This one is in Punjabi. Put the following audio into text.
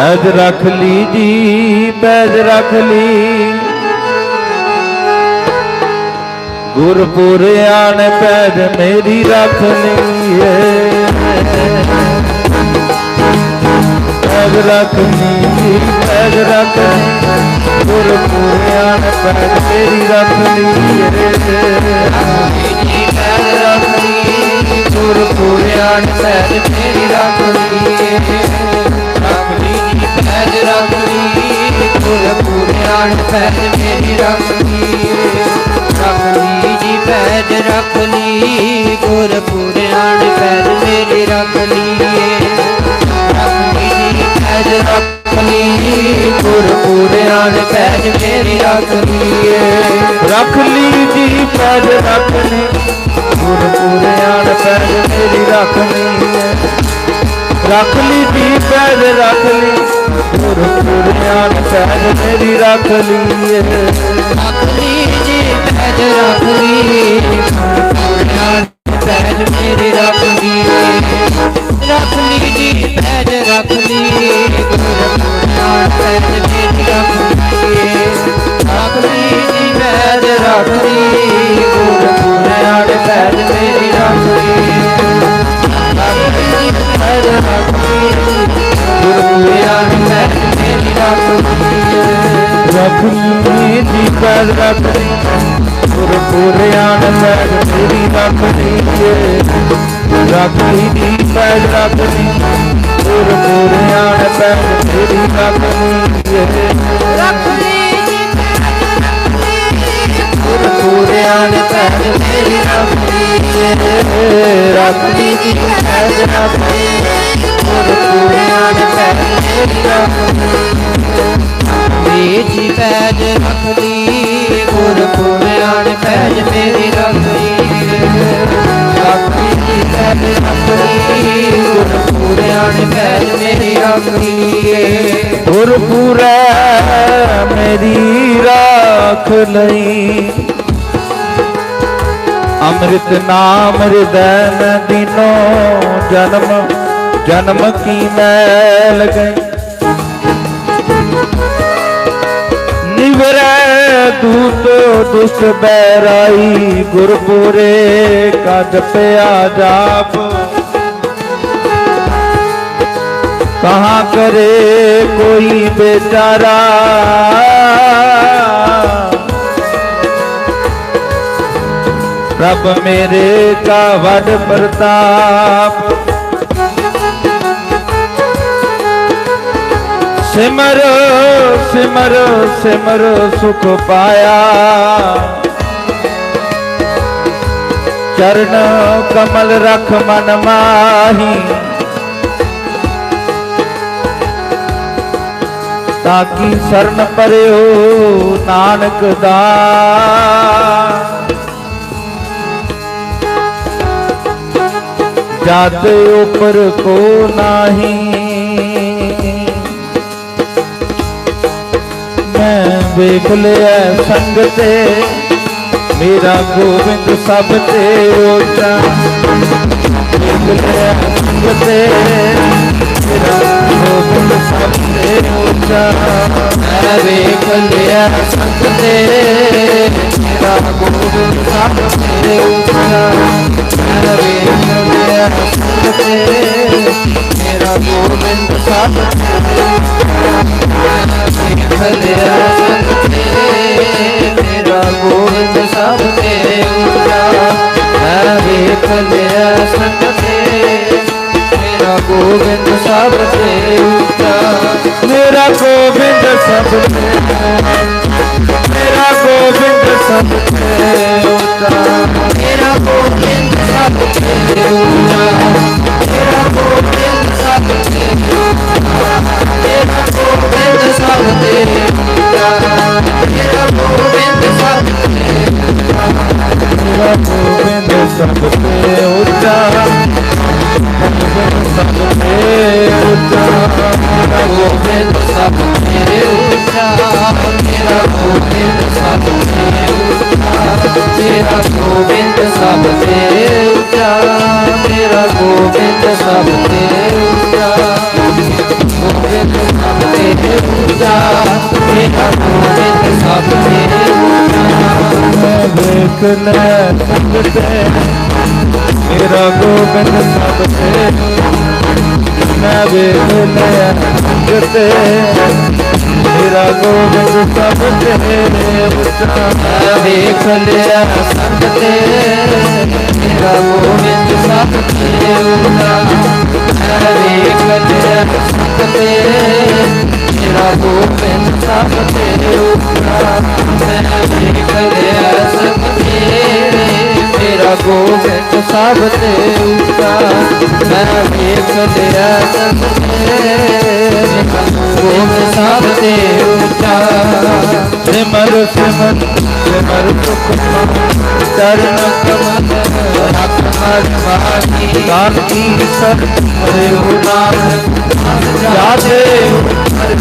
ਪੈਜ ਰੱਖ ਲਈ ਜੀ, ਪੈਜ ਰੱਖ ਲਈ ਗੁਰਪੁਰ ਆਣ ਪੈਜ ਮੇਰੀ ਰੱਖ ਲਈਏ। ਪੈਜ ਰੱਖ ਲਈ ਪੈਜ ਰੱਖ ਗੁਰਪੁਰ ਆਣ ਪੈਜ ਮੇਰੀ ਰੱਖ ਲਈਏ। ਪੁਰਿਆਣ ਪੈਰ ਮੇਰੀ ਰੱਖ ਲਈ ਰੱਖ ਲਈ ਜੀ ਪੈਰ ਰੱਖ ਲਈ ਗੁਰ ਪੁਰਿਆਣ ਪੈਰ ਮੇਰੀ ਰੱਖ ਲਈ ਰੱਖ ਲਈ ਜੀ ਪੈਰ ਰੱਖ ਲਈ ਗੁਰ ਪੁਰਿਆਣ ਪੈਰ ਮੇਰੀ ਰੱਖ ਲਈ ਰੱਖ ਲਈ ਜੀ ਪੈਜ ਰੱਖ ਲਈ ਗੁਰਪੁਰ ਆਣ ਪੈਜ ਮੇਰੀ ਰੱਖ ਲਈਏ ਰੱਖ ਲਈ ਜੀ ਪੈਜ ਰੱਖ ਲਈ ਗੁਰਪੁਰ ਆਣ ਪੈਜ ਮੇਰੀ ਰੱਖ ਲਈਏ। ਰੱਖ ਲਈ ਜੀ ਪੈਜ ਰੱਖ ਲਈ ਰੱਖ ਲਈ ਜੀ ਪੈਜ ਰੱਖ ਲਈ ਗੁਰਪੁਰ ਆਣ ਪੈਜ ਮੇਰੀ ਰੱਖ ਲਈਏ ਰੱਖ ਲਈ ਜੀ ਪੈਜ ਰੱਖ ਲਈ ਗੁਰਪੁਰ ਆਣ ਪੈਜ ਮੇਰੀ ਰੱਖ ਲਈਏ ਰੱਖ ਲਈ ਜੀ ਪੁਰਿਆਣ ਪੈਰ ਮੇਰੀ ਰੱਖ ਲਈ ਜੀ ਪੈਰ ਰੱਖ ਲਈ ਪੁਰਿਆਣ ਪੈਰ ਮੇਰੀ ਰੱਖ ਲਈ ਜੀ ਪੈਰ ਰੱਖ ਗੁਰ ਪੁਰਿਆਣ ਪੈਰ ਮੇਰੀ ਰੱਖ ਗੁਰ ਪੁਰਿਆਣ ਮੇਰੀ ਰੱਖ ਲਈ ਰਾਖ ਲਈ। ਅੰਮ੍ਰਿਤ ਨਾਮ ਹਿਰਦੈ ਮੈਂ ਦੀਨੋ ਜਨਮ ਜਨਮ ਕੀ ਮੈਲ ਗਈ। ਨਿਵਰੈ ਦੂਤ ਦੁਸ਼ਟ ਬੈਰਾਈ ਗੁਰਪੁਰੇ ਕਾ ਜਪਿਆ ਜਾਪ। ਕਹਾਂ ਕਰੇ ਕੋਈ ਬੇਚਾਰਾ? ਰੱਬ ਮੇਰੇ ਕਾ ਵੱਡ ਪ੍ਰਤਾਪ। ਸਿਮਰ ਸਿਮਰ ਸਿਮਰ ਸੁਖ ਪਾਇਆ। ਚਰਨ ਕਮਲ ਰਖ ਮਨ ਮਾਹੀ। ਤਾਕੀ ਸਰਨ ਪਰਿਓ ਨਾਨਕ ਦਾ। ਜਦ ਉਪਰ ਕੋ ਨਾਹੀ। ਵੇਖ ਲਿਆ ਸੰਗ ਮੇਰਾ ਗੋਬਿੰਦ ਸਭ ਤੇ ਉੱਚਾ। ਵੇਖ ਲਿਆ ਸੰਗ ਮੇਰਾ ਗੋਬਿੰਦ ਸਭ ਤੇ ਉੱਚਾ। ਮੈਂ ਵੇਖ ਲਿਆ ਸੰਤ ਮੇਰਾ ਗੋਬਿੰਦ ਸਭ ਤੇਰੇ ਉੱਚਾ। ਮੈਂ ਵੇਖ ਲਿਆ ਸੰਤ ਮੇਰਾ ਗੋਬਿੰਦ ਸਭ ਤੇਰੇ ਵੇਖ ਲਿਆ ਸੰਤ ਤੇ ਮੇਰਾ ਗੋਬਿੰਦ ਸਭ ਤੇਰੇ ਉੱਚਾ ਮੈਂ ਵੇਖ ਲਿਆ ਸੰਤ ਤੇ ਮੇਰਾ ਗੋਬਿੰਦ ਸਭ ਤੇਰੇ ਉੱਚਾ ਮੇਰਾ ਗੋਬਿੰਦ ਸਭ ਤੇ ਮੇਰਾ ਗੋਬਿੰਦ ਸਭ ਤੇ ਉੱਚਾ ਮੇਰਾ ਗੋਬਿੰਦ ਸਭ ਤੇ ਉੱਚਾ ਮੇਰਾ ਗੋਬਿੰਦ ਸਭ ਤੇ ਉੱਚਾ ਮੇਰਾ ਗੋਬਿੰਦ ਸਭ ਤੇ ਉੱਚਾ ਮੇਰਾ ਗੋਬਿੰਦ ਸਭ ਤੇ ਮੇਰਾ ਗੋਬਿੰਦ ਸਭ ਤੇ ਉੱਚਾ ਗੋਬਿੰਦ ਸਭ ਤੇ ਉੱਚਾ ਮੇਰਾ ਗੋਬਿੰਦ ਸਭ ਤੇ ਉੱਚਾ ਮੇਰਾ ਗੋਬਿੰਦ ਸਭ ਤੇ ਉੱਚਾ ਮੇਰਾ ਗੋਬਿੰਦ ਸਭ ਤੇ ਉੱਚਾ ਮੇਰਾ ਗੋਬਿੰਦ ਸਭ ਤੇ ਮੇਰਾ ਗੋਬਿੰਦ ਸਭ ਤੇ ਉੱਚਾ ਮੈਂ ਵੇਖ ਲੈ ਸੰਗਤੇ ਮੇਰਾ ਗੋਬਿੰਦ ਸਭ ਤੇ ਮੈਂ ਵੇਖ ਲੈ ਸੰਗਤੇ ਮੇਰਾ ਗੋਬਿੰਦ ਸਭ ਤੇ ਉੱਚਾ ਮੈਂ ਵੇਖ ਲਿਆ ਸੰਗ ਮੇਰਾ ਗੋਬਿੰਦ ਸਭ ਤੇ ਉੱਚਾ ਮੈਂ ਵੇਖ ਲਿਆ ਸੰਗ ਮੇਰਾ ਗੋਬਿੰਦ ਸਭ ਤੇ ਉੱਚਾ ਮੈਂ ਵੇਖ ਲਿਆ ਸੰਗ ਤੇ ਮੇਰਾ ਗੋਬਿੰਦ ਸਭ ਤੇ ਉੱਚਾ ਮੈਂ ਵੇਖ ਲਿਆ ਸੰਗ ਤੇ ਗੋਬਿੰਦ ਸਭ ਤੇ ਉੱਚਾ ਸਿਮਰ ਸਿਮਰ ਸਿਮਰ ਸੁਖ ਚਰਨ ਦਾਨ ਕੀ ਸਰ ਹਰੇ ਹੋ ਨਾਮ ਜਾਦੇ ਹਰ